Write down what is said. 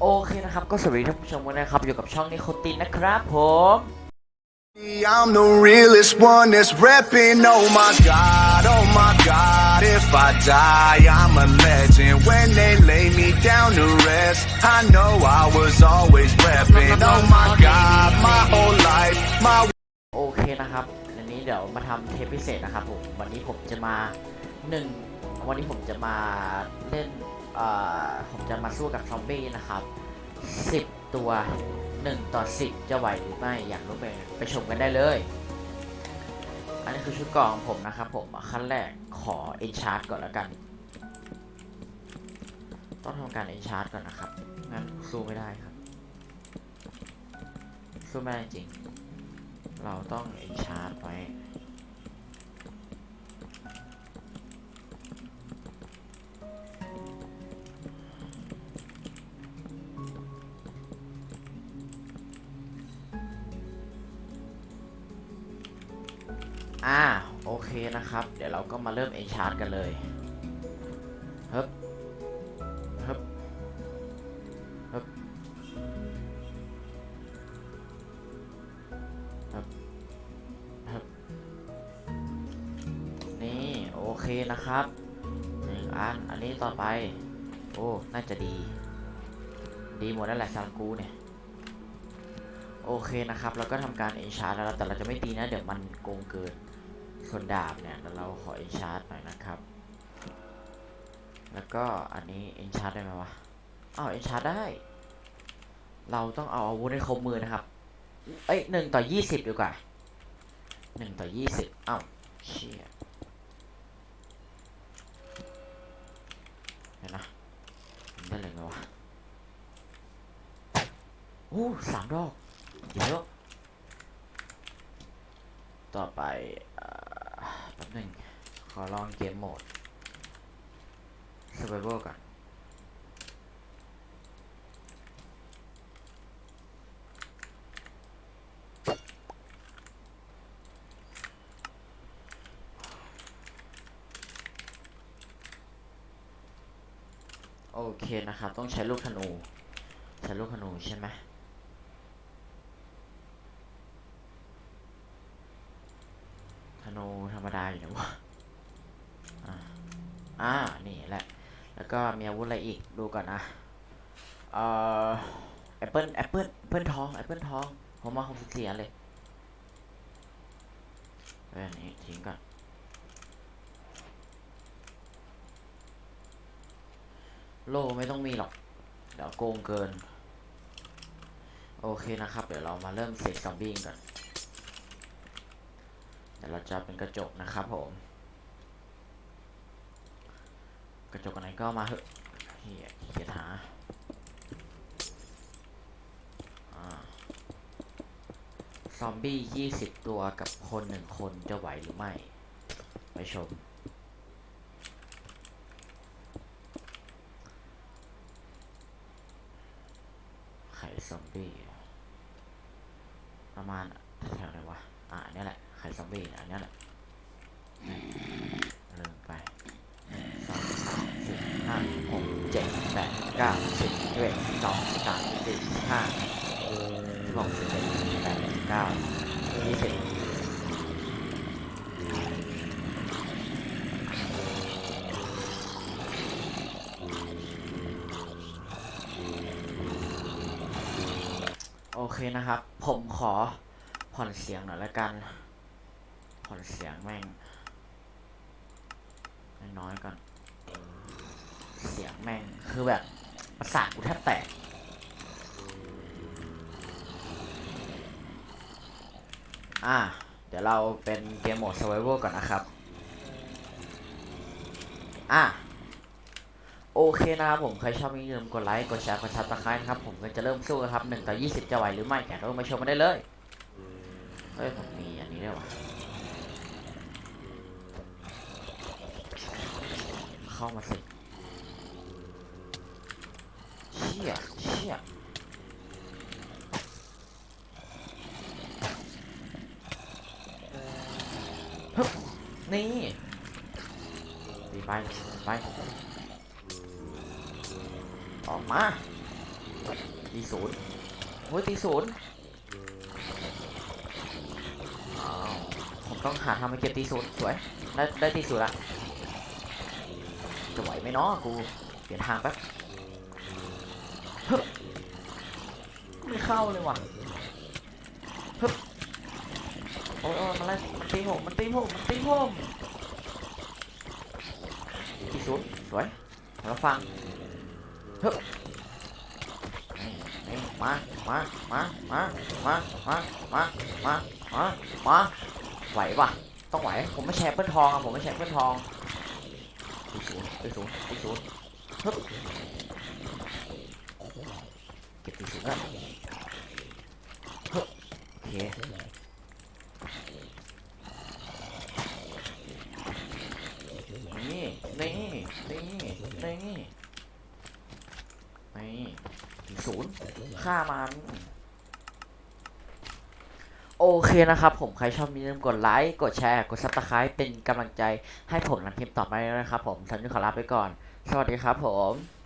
โอเคนะครับ ก็สวัสดีท่านผู้ชมกันนะครับ อยู่กับช่องนิโคตินนะครับผม I'm the realest one that's repping. Oh my god, oh my god. If I die, I'm a legend. When they lay me down to rest, I know I was always repping. Oh my god, my whole life, my โอเคนะครับวันนี้เดี๋ยวมาทำเทปพิเศษนะครับผม วันนี้ผมจะมาหนึ่งวันนี้ผมจะมาเล่นเอ่อ ผมจะมาสู้กับซอมบี้นะครับ 10 ตัว 1 ต่อ 10 จะไหวหรือไม่ อยากรู้ไปไปชมกันได้เลย อันนี้คือชุดกองผมนะครับผมขั้นแรกขอเอนชาร์ t ก่อนแล้วกัน ต้องทำการเอนชาร์ t ก่อนนะครับ งั้นสู้ไม่ได้ครับ สู้ไม่ได้จริง เราต้องเอนชาร์ t ไว้ อ่าโอเคนะครับ เดี๋ยวเราก็มาเริ่มเอนชาร์ t กันเลยฮึบฮึบฮึบฮึบฮึบนี่โอเคนะครับหนึ่งอัน อันนี้ต่อไป โอ้ น่าจะดี ดีหมดแล้วแหละซางกูเนี่ยโอเคนะครับ เราก็ทำการเอนชาร์ t แล้วแต่เราจะไม่ตีนะ เดี๋ยวมันโกงเกิน ส่วนดาบเนี่ยเดี๋ยวเราขอเอนชาร์ t หน่อยนะครับ แล้วก็อันนี้เอนชาร์ t ได้ไหมวะอ้าวเอนชาร์ t ได้ เราต้องเอาอาวุธให้ครบมือนะครับ เอ้ยหนึ่งต่อยี่สิบดีกว่าหนึ่งต่อยี่สิบอ้าวเชี่ยเดี๋ยวนะผมได้เลยไหมวะโอ้สามดอกเดี๋ยวต่อไป หนึงขอลองเกมโหมด Survival ก่อนโอเคนะครับ ต้องใช้ลูกธนู ใช้ลูกธนูใช่ไหม ธนู ธรรมดาอยู่นะวะอ่าอ่า นี่แหละ แล้วก็มีอาวุธอะไรอีก ดูก่อนนะ เอ่อแอปเปิลแอปเปิลแอปเปิลทองแอปเปิลทองผมมาหกสิบสี่อันเลยเอ้ยอันนี้ทิ้งก่อน โลไม่ต้องมีหรอก เดี๋ยวโกงเกิน โอเคนะครับ เดี๋ยวเรามาเริ่มเสกซอมบี้กันก่อน เดี๋ยวเราจะเป็นกระจกนะครับผม กระจกอันไหนก็มาเถอะเฮียเฮียหาซอมบี้ยี่สิบตัวกับคนหนึ่งคนจะไหวหรือไม่ ไปชม ไข่ซอมบี้ ประมาณแถวไหนวะ อ่าอันนี้แหละไข่ซอมบี้เนี่ยอันนี้แหละลืมไปหนึ่งสองสามสี่ห้าหกเจ็ดแปดเก้าสิบเอ็ดสองสามสี่ห้าหกสิบเจ็ดแปดเก้ายี่สิบโอเคนะครับ ผมขอ ผ่อนเสียงหน่อยละกัน ผ่อนเสียงแม่งน้อยๆก่อน เสียงแม่งคือแบบประสาทกูแทบแตกอะเดี๋ยวเราเป็นเกมโหมด survival ก่อนนะครับ อะโอเคนะครับผมใครชอบอย่าลืมกดไลค์ กดแชร์ กดซับสไครต์นะครับ ผมก็จะเริ่มสู้กันครับ1ต่อ20 จะไหวหรือไม่แกก็มาชมกันได้เลย เฮ้ยผมมีอันนี้ด้วยวะเข้ามาสิเชี่ยเชี่ยฮึบนี่ตีไปไปออกมาตีศูนย์โอ้ยตีศูนย์อ้าวผม ต้องหาทางไปเก็บตีศูนย์สวยได้ได้ตีศูนย์ละจะไหวไหมเนาะกูเปลี่ยนทางแป๊บเฮ้ยไม่เข้าเลยว่ะเฮ้ยโอ้ยมันไล่มันตีผมมันตีผมมันตีผมตีศูนย์สวยแล้วฟังเฮ้ยมา มา มา มา มา มา มา มา มา ไหวป่ะ ต้องไหว ผมไม่แชร์เปิ้ลทองอะผมไม่แชร์เปิ้ลทองตีศูนย์ตีศูนย์ตีศูนฮึบเก็บตีศูนย์แล้วฮึบโอเคนี่นี่นี่นี่นี่ศูนย์ฆ่ามัน โอเคนะครับผมใครชอบมีลืมกดไลค์กดแชร์ กดซับสไครป์เป็นกำลังใจให้ผมทำคลิปต่อไปด้วยนะครับผมทันนี้ขอลาไปก่อน สวัสดีครับผม